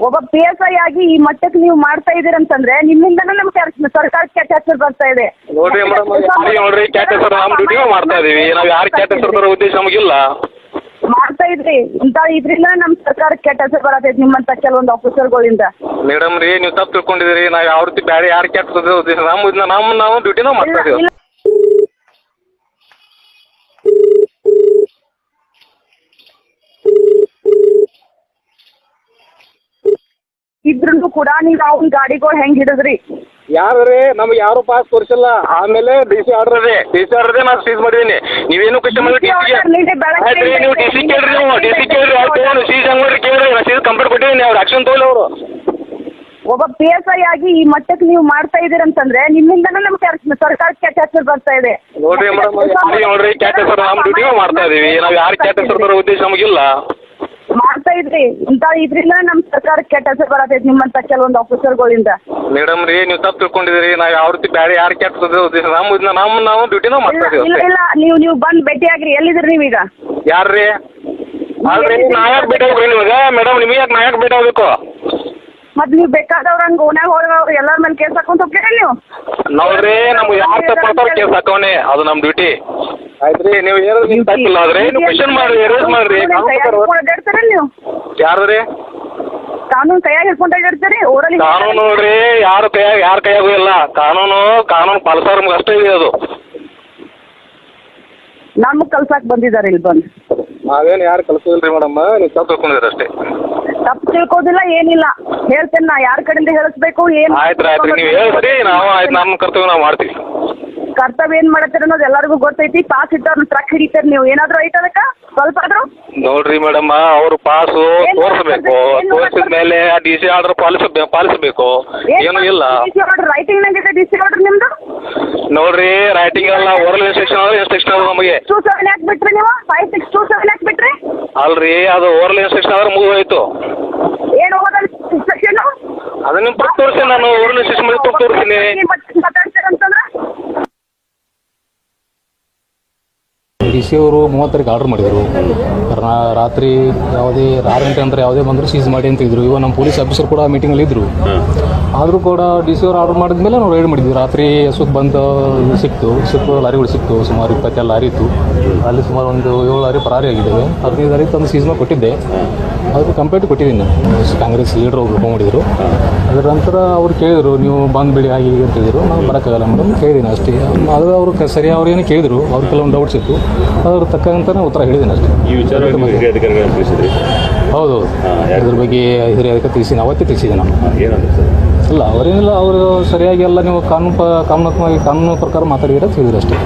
ಒಬ್ಬ P S I ಆಗಿ ಈ ಮಟ್ಟಕ್ಕೆ ನೀವು ಮಾಡ್ತಾ ಇದೀರಂತಂದ್ರೆ ನಿಮ್ಮಿಂದನೇ ನಮ್ಗೆ ಕೆಲ್ಸ- ಸರ್ಕಾರಕ್ಕೆ ಕೆಟ್ಟ ಹೆಸರು ಬರ್ತಾ ಇದೆ. ನೋಡ್ರಿ ಮೇಡಮ್ ನೋಡ್ರಿ ಕ್ಯಾಟ್ ಹೆಸರು ಮಾಡ್ತಾ ಇದೀವಿ. ನಾವ್ ಯಾರು ಕ್ಯಾಟ್ ಹೆಸರು ತರೋ ಉದ್ದೇಶ ನಮಗಿಲ್ಲ. ಮಾಡ್ತಾ ಇದ್ರಿ. ಇಂತ ಇದ್ರಿಂದ ನಮ್ ಸರ್ಕಾರಕ್ಕೆ ಕೆಟ್ಟ ಹೆಸರು ಬರತೈತಿ ನಿಮ್ಮಂತ ಕೆಲವೊಂದು ಆಫೀಸರ್ಗಳಿಂದ ಮೇಡಮ್ ರೀ ನೀವು ತಪ್ಪು ತಿಳ್ಕೊಂಡಿದ್ರಿ ನಾವು ಯಾವ ರೀತಿ ಬೇರೆ ಯಾರು ಕೆಟ್ಟ ಉದ್ದೇಶ ನಮ್ಮ ನಾವು ಡ್ಯೂಟಿನೂ ಮಾಡ್ತಾ ಇದೀವಿ ಇಲ್ಲ ಇದ್ರೂ ಕೂಡ ನೀವು ಅವ್ನ ಗಾಡಿಗಳು ಹೆಂಗ್ ಹಿಡಿದ್ರಿ? ಯಾರ್ರಿ? ನಮ್ಗೆ ಯಾರು ಪಾಸ್ ತೋರಿಸಿಲ್ಲ ಆಮೇಲೆ ಡಿ ಸಿ ಆರ್ಡರ್ ಅದೇ ಡಿ ಸಿ ಆರ್ಡರ್ ನಾನು ಸೀಸ್ ಮಾಡಿದೀನಿ. ನೀವೇನು ಕ್ವಶನ್ ಮಾಡಿ ಡಿ ಆಯ್ತು ನೀವು ಡಿ ಸಿ ಕೇಳ್ರಿ ನೀವು. ಡಿ ಸಿ ಕೇಳ್ರಿ ಆಯ್ತು ಸೀಸ್ ಹೆಂಗ್ ಮಾಡ್ರಿ ಕೇಳ್ರಿ. ನಾನು ಸೀಸ್ ಕಂಪ್ಲೇಂಟ್ ಕೊಟ್ಟಿದ್ದೀನಿ ಅವ್ರು. ಆಕ್ಷನ್ ತಗೊಳ್ಳಿ ಅವರು. ಒಬ್ಬ ಪಿ ಎಸ್ ಐ ಆಗಿ ಈ ಮಟ್ಟಕ್ಕೆ ನೀವು ಮಾಡ್ತಾ ಇದೀರ ಅಂತಂದ್ರೆ ನಮ್ಗೆ ನಮ್ ಸರ್ಕಾರಕ್ಕೆ ಕೆಟ್ಟ ಬರ್ತಾ ಇದೆ. ನೋಡ್ರಿ ಮೇಡಮ್ ನೋಡ್ರಿ ಕ್ಯಾಟ್ ಹೆಸರು ನಮ್ಮ ಡ್ಯೂಟಿನೂ ಮಾಡ್ತಾ ಇದೀವಿ. ನಾವು ಯಾರು ಕ್ಯಾಟ್ ಹೆಸರು ತರೋ ಉದ್ದೇಶ ನಮಗಿಲ್ಲ. ಮಾಡ್ತಾ ಇದ್ರಿ. ಇಂತ ಇದ್ರಿಂದ ನಮ್ಮ ಸರ್ಕಾರ ಕೆಟ್ಟ ಹೆಸರು ಬರತೈತಿ ನಿಮ್ಮಂತ ಕೆಲವೊಂದು ಆಫೀಸರ್ಗಳಿಂದ ಮೇಡಮ್ ರೀ ನೀವು ತಪ್ಪು ತಿಳ್ಕೊಂಡಿದ್ದೀರಿ. ನಾವು ಯಾವ ರೀತಿ ಬೇರೆ ಯಾರು ಕ್ಯಾಟ್ ನಮ್ಮ ನಮ್ಮ ನಾವು ನಮ್ಮ ನಾವು ಡ್ಯೂಟಿನೂ ಮಾಡ್ತಾ ಇಲ್ಲ ಇಲ್ಲ ಇದೀವಿ ಇಲ್ಲ ನೀವು ನೀವು ಬಂದ್ ಭೇಟಿ ಆಗ್ರಿ ಎಲ್ಲಿದ್ರಿ ನೀವೀಗ? ಯಾರ್ರಿ? ಅಲ್ರಿ ನಾ ಯಾಕೆ ಭೇಟಿ ಆಗ್ರಿ ನಿಮಗೆ ಮೇಡಮ್ ನಿಮಗೆ ಯಾಕೆ ನಾ ಯಾಕೆ ಭೇಟಿ ಆಗ್ಬೇಕು? ಮತ್ ನೀವು ಬೇಕಾದವ್ರ ಹಂಗ ಓನ್ಯಾಗ ಹೋಗಿ ಎಲ್ಲರ ಮೇಲೆ ಕೇಸ್ ಹಾಕೊಂತ ಹೋಗ್ತೀರ ನೀವು? ನೋಡ್ರಿ ನಮ್ಗೆ ಯಾರು ತಪ್ಪ ಕೇಸ್ ಹಾಕೋನೆ ಅದು ನಮ್ಮ ಡ್ಯೂಟಿ ಆಯ್ತ್ರಿ ನೀವು ಏನಾದ್ರು ನಿಮ್ ತಪ್ಪಿಲ್ಲ ಆದ್ರೆ ನೀವು ಕ್ವಶನ್ ಮಾಡ್ರಿ ಎರೇಸ್ ಮಾಡ್ರಿ. ಅಡ್ಡಾಡ್ತಾರ ನೀವು? ಯಾರು ರೀ ಕಾನೂನು ಕೈಯಾಗ ಹಿಡ್ಕೊಂಡು ಅಡ್ಡಾಡ್ತೀರಿ ಓರಲ್ಲಿ ಕಾನೂನು ನೋಡ್ರಿ ಯಾರು ಕೈಯಾಗ ಯಾರ ಕೈಯಾಗೂ ಇಲ್ಲ. ಕಾನೂನು ಕಾನೂನು ಪಾಲಿಸೋರ್ಗೆ ಅಷ್ಟೇ ಇದೆ ಅದು. ನಮ್ಗ್ ಕಲ್ಸಾಕ್ ಬಂದಿದ್ದಾರೆ ಇಲ್ಲಿ ಬಂದು. ನಾವೇನು ಯಾರು ಕಲ್ಸೋದಿಲ್ರಿ ಮೇಡಮ್? ನೀವು ತಪ್ಪು ತಿಳ್ಕೊಂಡಿದ್ದೀರಿ ಅಷ್ಟೇ. ತಪ್ಪು ತಿಳ್ಕೋದಿಲ್ಲ ಏನಿಲ್ಲ. ಹೇಳ್ತೇನೆ ನಾ ಯಾರ ಕಡೆಯಿಂದ ಹೇಳಿಸ್ಬೇಕು ಏನ್ ಆಯ್ತು ಆಯ್ತು ರೀ ನೀವು ಹೇಳ್ರಿ ನಾವು ಆಯ್ತು ನಮ್ಮ ಕರ್ತವ್ಯ ನಾವು ಮಾಡ್ತೀವಿ. ಕರ್ತವ್ಯ ಏನ್ ಮಾಡತ್ತೀರ ಅನ್ನೋದು ಎಲ್ಲರಿಗೂ ಗೊತ್ತೈತಿ. ಪಾಸ್ ಇಟ್ಟ ಟ್ರಕ್ ಹಿಡಿತಾರ ನೀವು. ಏನಾದ್ರು ಐತ ಅದಕ್ಕ? ಸ್ವಲ್ಪ ಆದ್ರೂ? ನೋಡ್ರಿ ಮೇಡಮ್ ಅವ್ರು ಪಾಸು ತೋರಿಸಬೇಕು. ತೋರಿಸಿದ ಮೇಲೆ ಡಿ ಸಿ ಆರ್ಡರ್ ಪಾಲಿಸಬೇಕು ಪಾಲಿಸಬೇಕು. ಏನು ಇಲ್ಲ. ರೈಟಿಂಗ್ ನಂಗೆ ಡಿ ಸಿ ಆರ್ಡರ್ ನಿಮ್ದು? ನೋಡ್ರಿ ರೈಟಿಂಗ್ ಎಲ್ಲ ಓರಲ್ ಇನ್ಸ್ಟ್ರಕ್ಷನ್ ಆದ್ರೆ ಇನ್ಸ್ಟ್ರಕ್ಷನ್ ಆದ್ರೆ ನಮಗೆ? ಟೂ ಸೆವೆನ್ ಯಾಕೆ ಬಿಟ್ರಿ ನೀವು? ಫೈವ್ ಸಿಕ್ಸ್ ಟೂ ಸೆವೆನ್ ಯಾಕೆ ಬಿಟ್ರಿ? ಅಲ್ರಿ ಅದು ಓರಲ್ ಇನ್ಸ್ಟ್ರಕ್ಷನ್ ಆದ್ರೆ ಮುಗಿದೋಯ್ತು. ಏನು ಓರಲ್ ಇನ್ಸ್ಟ್ರಕ್ಷನ್ ಅದನ್ನ ತೋರಿಸಿ ನಾನು. ಓರಲ್ ಇನ್ಸ್ಟ್ರಕ್ಷನ್ ತೋರಿಸ್ತೀನಿ. ಡಿ ಸಿ ಅವರು ಮೂವತ್ತರಿಗೆ ಆರ್ಡರ್ ಮಾಡಿದರು. ರಾತ್ರಿ ಯಾವುದೇ, ಆರು ಗಂಟೆ ನಂತರ ಯಾವುದೇ ಬಂದರೂ ಸೀಸ್ ಮಾಡಿ ಅಂತಿದ್ರು ಇವಾಗ ನಮ್ಮ ಪೊಲೀಸ್ ಆಫೀಸರ್ ಕೂಡ ಮೀಟಿಂಗಲ್ಲಿ ಇದ್ದರು ಆದರೂ ಕೂಡ ಡಿ ಸಿ ಅವ್ರು ಆರ್ಡರ್ ಮಾಡಿದ ಮೇಲೆ ನಾವು ರೈಡ್ ಮಾಡಿದ್ವಿ. ರಾತ್ರಿ ಸುತ್ತ ಬಂದು ಸಿಕ್ತು. ಸಿಕ್ಕು ಲಾರಿಗಳು ಸಿಕ್ತು. ಸುಮಾರು ಇಪ್ಪತ್ತೆಲ್ಲ ಲಾರಿ ಇತ್ತು. ಅಲ್ಲಿ ಸುಮಾರು ಒಂದು ಏಳು ಲಾರಿ ಪರಾರಿ ಆಗಿದ್ದೇವೆ. ಹದಿನೈದು ಲಾರಿ ತಂದು ಸೀಸನ್ ಕೊಟ್ಟಿದ್ದೆ. ಅದಕ್ಕೆ ಕಂಪ್ಲೇಂಟ್ ಕೊಟ್ಟಿದ್ದೀನಿ ನಾನು. ಕಾಂಗ್ರೆಸ್ ಲೀಡ್ರ್ ಒಬ್ರು ಫೋನ್ ಮಾಡಿದರು. ಅದರ ನಂತರ ಅವ್ರು ಕೇಳಿದರು ನೀವು ಬಂದ್ಬಿಡಿ ಆಗಿ ಹಾಗೆ ಹೀಗೆ ಅಂತ ಹೇಳಿದರು. ನಾನು ಬರೋಕ್ಕಾಗಲ್ಲ ಮೇಡಮ್ ಕೇಳಿದ್ದೀನಿ ಅಷ್ಟೇ. ಅದು ಅವರು ಸರಿ ಅವ್ರು ಏನು ಕೇಳಿದರು. ಅವ್ರ ಕೆಲವೊಂದು ಡೌಟ್ಸ್ ಇತ್ತು. ಅದ್ರ ತಕ್ಕಂತಲೇ ಉತ್ತರ ಹೇಳಿದ್ದೀನಿ ಅಷ್ಟೇ. ಈ ವಿಚಾರ ನೀವು ಅದ್ರ ಬಗ್ಗೆ ಹಿರಿಯ ಅದಕ್ಕೆ ತಿಳಿಸಿದ್ದೀನಿ ಅವತ್ತೇ ತಿಳಿಸಿದ್ದೀನಿ ನಾನು. ಏನಂದ್ರೆ ಸರ್? ಇಲ್ಲ ಅವರೇನಿಲ್ಲ ಅವರು ಸರಿಯಾಗಿ ಎಲ್ಲ ನೀವು ಕಾನೂನು ಕಾನೂನು ಪ್ರಕಾರ ಮಾತಾಡಿದ್ರೆ ತಿಳಿದ್ರು ಅಷ್ಟೇ.